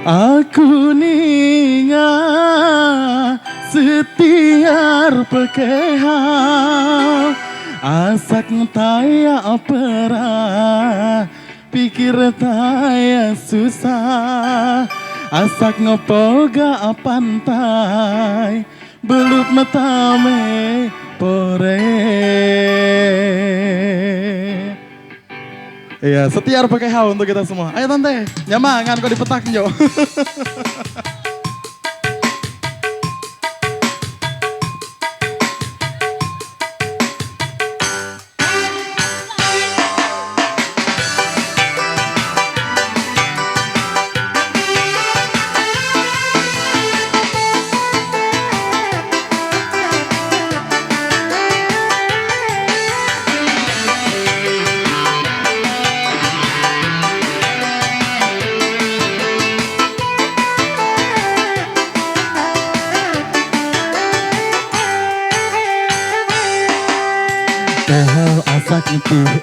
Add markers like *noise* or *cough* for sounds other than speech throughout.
Aku ninga setiar pekehau Asak taya pera Pikir taya susah Asak ngopoga pantai Belut metame pore Iya, setiar pakai hau untuk kita semua. Ayo tante, nyamangan kok dipetak jo. *laughs*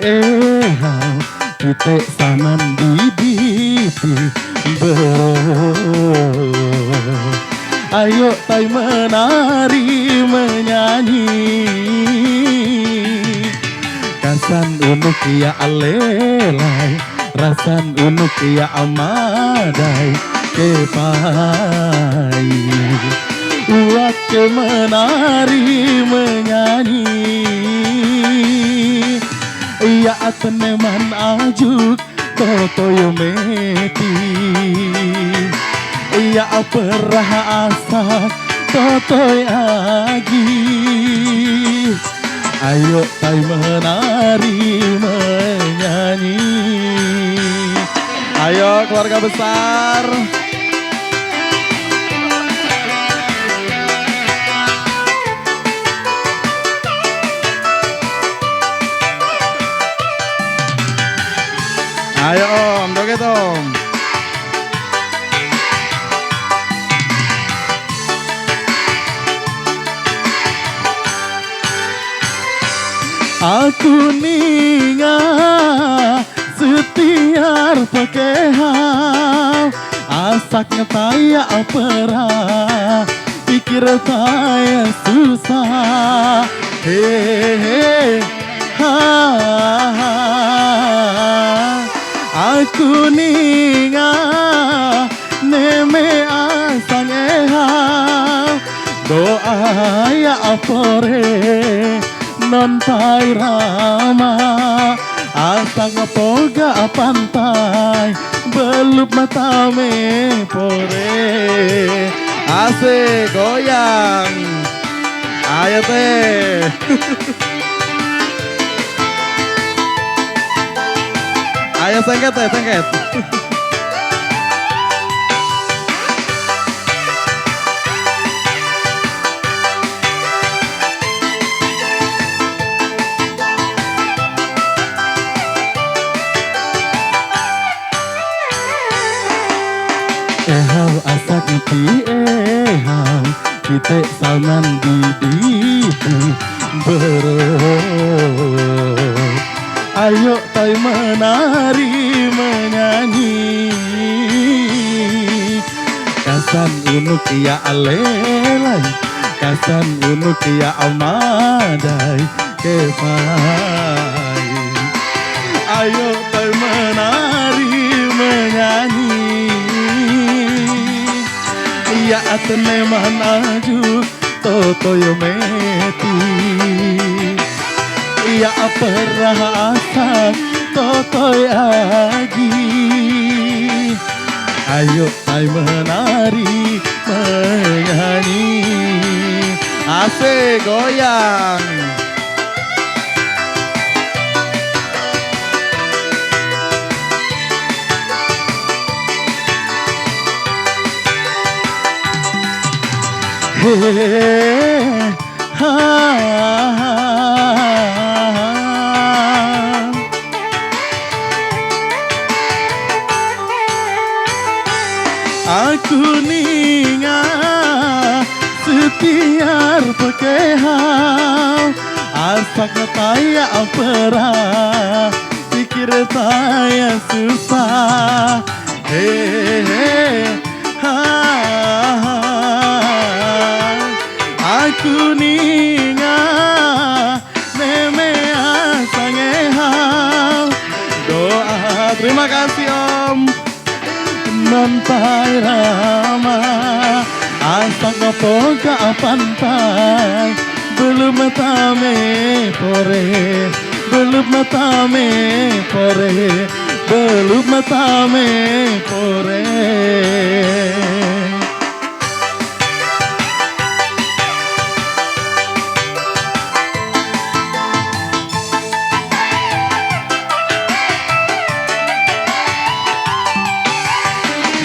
ehau Kita saman bibi bero Ayo tay menari menyanyi. Kasan unuk ya alelai Rasan unuk ya amadai Kepai. Uak ke menari menyanyi Teman ajuk Totoyo meti. Iya perah asak Totoy agi. Ayo tay menari menyanyi. Ayo keluarga besar Aku ninga setiar pekehau Asak ngetaya pera Pikir saya susah. Hehehe ha, ha. Aku ninga neme asang Doa ya apore non pai rama Asang poga pantai Belup mata me pore Asik goyang Ayo teh Ayo sengket teh sengket ngepi ehau Kita salman di bero Ayo tay menari menyanyi. Kasan unuk ya alelai Kasan unuk ya amadai Kepai Ayo Ya teman aju Toto yo meti Ya perah asak Toto agi Ayo ha, Aku ninga setiar pekehau Asak taya pera Pikir saya susah. Hehehe Aku ninga Meme asangeha Doa Terima kasih Om. Non Rama. Asak ngopo ka pantai Belum tame pore Belum tame pore Belum tame pore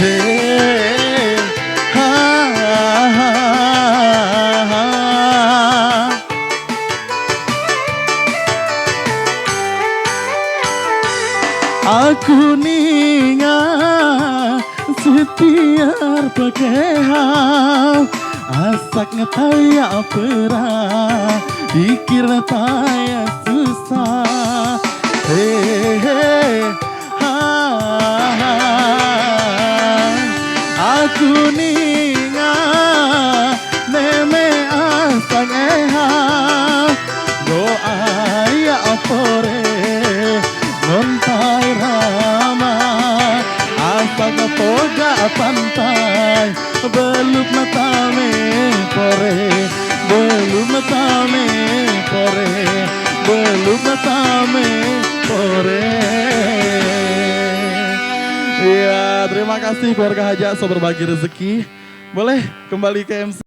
Aku ninga setiar pakehau Asak ngetaya perah Dikir taya susah Iya, terima kasih keluarga Haja so berbagi rezeki. Boleh kembali ke MC.